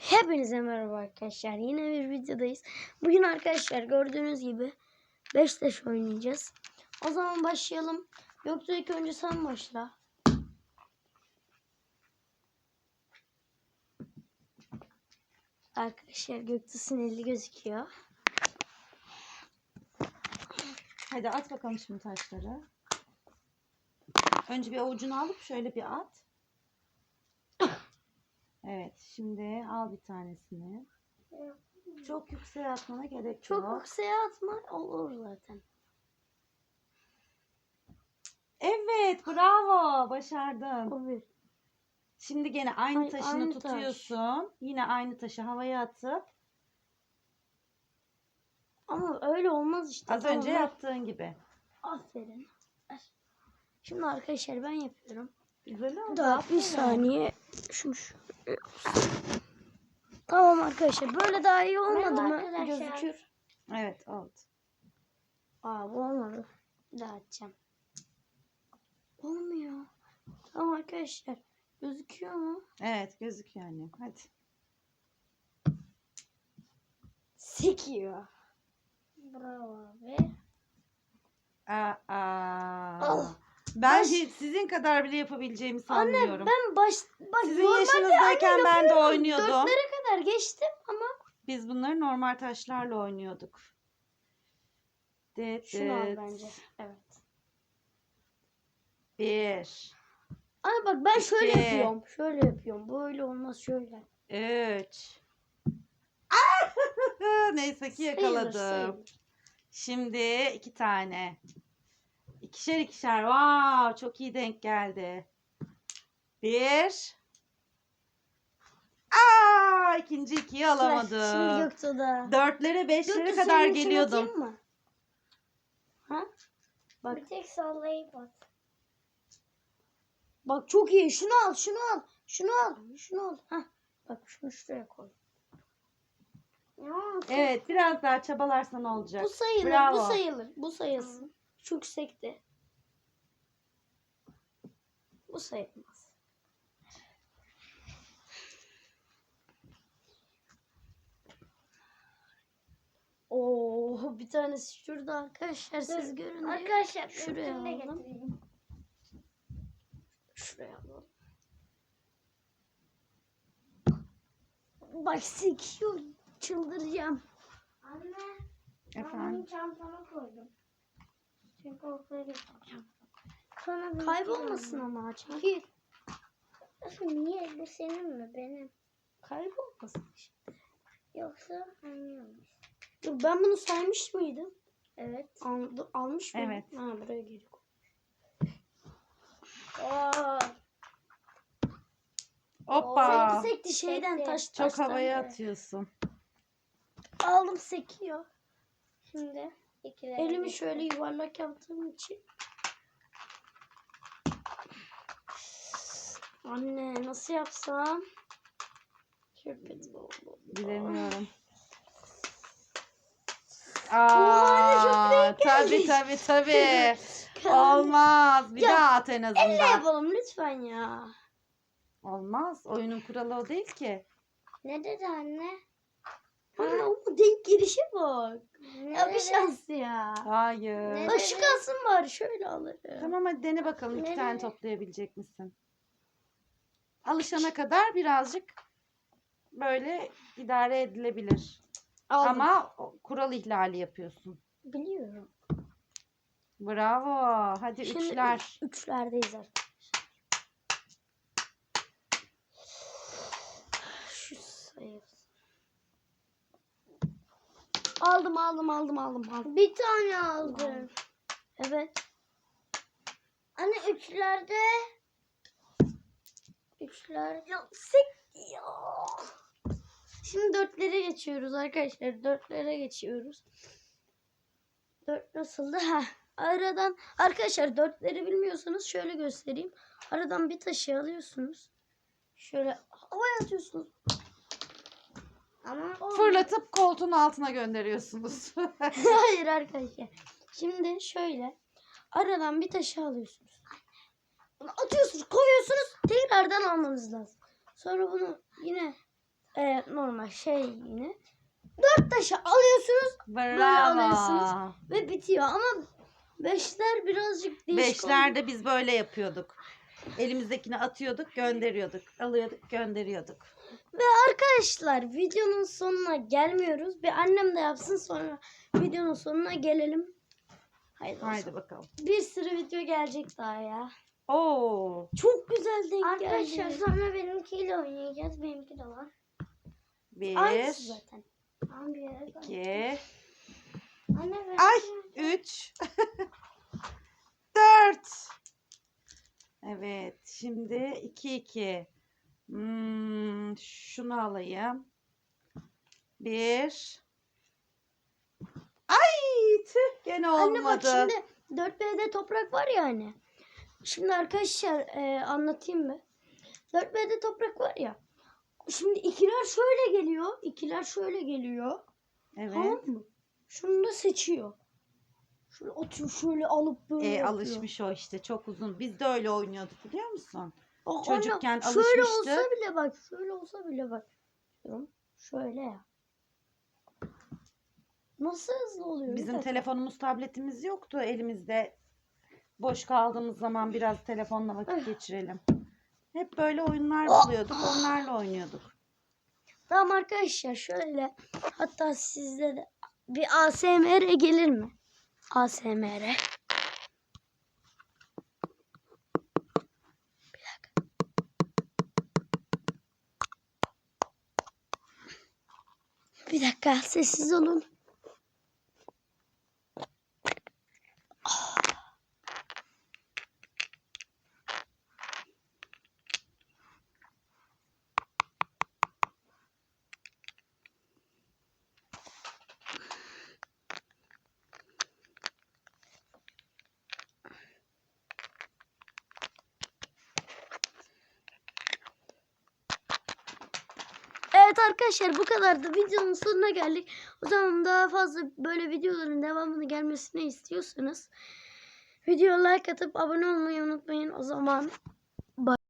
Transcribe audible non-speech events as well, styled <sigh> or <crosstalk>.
Hepinize merhaba arkadaşlar. Yine bir videodayız. Bugün arkadaşlar gördüğünüz gibi 5 taş oynayacağız. O zaman başlayalım. Yoksa ilk önce sen başla. Arkadaşlar Göktuğ sinirli gözüküyor. Hadi at bakalım şimdi taşları. Önce bir avucunu alıp şöyle bir at. Evet, şimdi al bir tanesini. Çok yükseğe atmana gerek Çok yok. yükseğe atma olur zaten. Evet, bravo. Başardın. Bir. Şimdi gene aynı Ay, taşını aynı taş. tutuyorsun. Yine aynı taşı havaya atıp Ama öyle olmaz işte. az Tamam, önce yaptığın gibi. Aferin. Şimdi arkadaşlar ben yapıyorum. Güzel oldu. Daha bir aferin. saniye. Şunu şöyle Tamam arkadaşlar. Böyle daha iyi olmadı mı? arkadaşlar. Gözükür. Evet, oldu. Aa bu olmadı. Açacağım. Olmuyor. Tamam arkadaşlar. Gözüküyor mu? Evet, gözüküyor annem. Hadi. Sekiyor. Bravo abi. Aa, aa. Al. Ben Baş- sizin kadar bile yapabileceğimi Anne sanmıyorum. ben baş... Bak, Sizin normalde yaşınızdayken anne ben de oynuyordum. Dörtlere kadar geçtim ama Biz bunları normal taşlarla oynuyorduk. Dıt şunu al bence. Evet. Bir, Anne bak ben şöyle İki. yapıyorum. Şöyle yapıyorum. Böyle olmaz şöyle. üç. <laughs> Neyse ki Sayılır, yakaladım. sayılır. Şimdi iki tane. İkişer ikişer. Wow, çok iyi denk geldi. Bir. Aa, ikinci ikiyi Şimdi alamadım. Göktuğ'da. Dörtlere beşlere Göktuğ kadar senin için geliyordum. atayım mı? Ha? Bak. Bir tek sallayıp at. Bak çok iyi. Şunu al, şunu al. Şunu al, şunu al. Ha. Bak şunu şuraya koy. Ya, Evet, biraz daha çabalarsan olacak. Bu sayılır, Bravo. bu sayılır. Bu sayılsın. Çok yüksekte. Bu sayılmaz. Oo, bir tanesi şurada arkadaşlar siz görün. Arkadaşlar Şuraya alalım. getireyim. Şuraya alalım. Bak sekiyor. Çıldıracağım. Anne. Ben Efendim. bunu çantama koydum. Çünkü okula götüreceğim. Sonra bir Kaybolmasın ama çekil. Nasıl niye? Bu senin mi? Benim. Kaybolmasın işte. Yoksa anlıyormuş. Dur ben bunu saymış mıydım? Evet. Al, almış mıydım? Evet. Ha buraya geri koy. Hoppa. Sekti sekti şeyden Sekti. taş Çok taştan. havaya atıyorsun. Aldım sekiyor. Şimdi. Elimi şöyle yuvarlak yaptığım için. Anne nasıl yapsam? Kirpet oldu. Bilemiyorum. Aa, gelmiş. tabii tabii. <laughs> Olmaz. Bir daha at en Elle azından. yapalım lütfen ya. Olmaz. Oyunun kuralı o değil ki. Ne dedi anne? Anne ama denk gelişe bak. Ne Ya bir şans ya. Hayır. Kalsın bari şöyle alırım. Tamam hadi dene bakalım iki Ne tane toplayabilecek misin? Alışana kadar birazcık böyle idare edilebilir. Aldım. Ama kural ihlali yapıyorsun. biliyorum. Bravo. Hadi Şimdi üçler. üç- üçlerdeyiz arkadaşlar. Şu sayı. Aldım aldım aldım aldım aldım. Bir tane aldım. Evet. Anne üçlerde. Üçler. Ya sek ya. Şimdi dörtlere geçiyoruz arkadaşlar. Dörtlere geçiyoruz. Dört nasıldı? Ha. Aradan arkadaşlar dörtleri bilmiyorsanız şöyle göstereyim. Aradan bir taşı alıyorsunuz. Şöyle havaya atıyorsunuz. Ama Fırlatıp koltuğun altına gönderiyorsunuz. Hayır arkadaşlar. Şimdi şöyle aradan bir taşı alıyorsunuz. Bunu atıyorsunuz, koyuyorsunuz. Tekrardan almanız lazım. Sonra bunu yine e, normal şey yine. Dört taşı alıyorsunuz Bravo. alıyorsunuz. ve bitiyor ama beşler birazcık değişik. Beşlerde biz böyle yapıyorduk. Elimizdekini atıyorduk, gönderiyorduk. Alıyorduk, gönderiyorduk. Ve arkadaşlar videonun sonuna gelmiyoruz. Bir annem de yapsın sonra videonun sonuna gelelim. Haydi Haydi. bakalım. Bir sürü video gelecek daha ya. Oo. Çok güzel denk Arkadaşlar geldi. sonra benimkiyle oynayacağız. Benimki de var. Bir, Aynısı zaten. Tamam bir yere koy. iki, Anne ben ay, üç, <laughs> dört. Evet, şimdi iki iki. Hmm, şunu alayım. Bir. Ay, tüh gene Anne bak olmadı. şimdi 4B'de toprak var ya hani. Şimdi arkadaşlar e, anlatayım mı? 4B'de toprak var ya. Şimdi ikiler şöyle geliyor. ikiler şöyle geliyor. Evet. Tamam mı? Şunu da seçiyor. Şöyle atıyor şöyle alıp böyle E, yapıyor. alışmış o işte çok uzun. Biz de öyle oynuyorduk biliyor musun? Aa, çocukken anne, Şöyle alışmıştı. olsa bile bak. Şöyle olsa bile bak. Diyorum, Şöyle ya. Nasıl hızlı oluyor? Bir Bizim dakika. telefonumuz, tabletimiz yoktu elimizde. Boş kaldığımız zaman biraz telefonla vakit geçirelim. Hep böyle oyunlar buluyorduk, onlarla oynuyorduk. Tamam arkadaşlar şöyle. Hatta sizde de bir ASMR gelir mi? ASMR. Bir dakika. Bir dakika sessiz olun. Evet arkadaşlar bu kadar da videonun sonuna geldik. O zaman daha fazla böyle videoların devamını gelmesini istiyorsanız video like atıp abone olmayı unutmayın. O zaman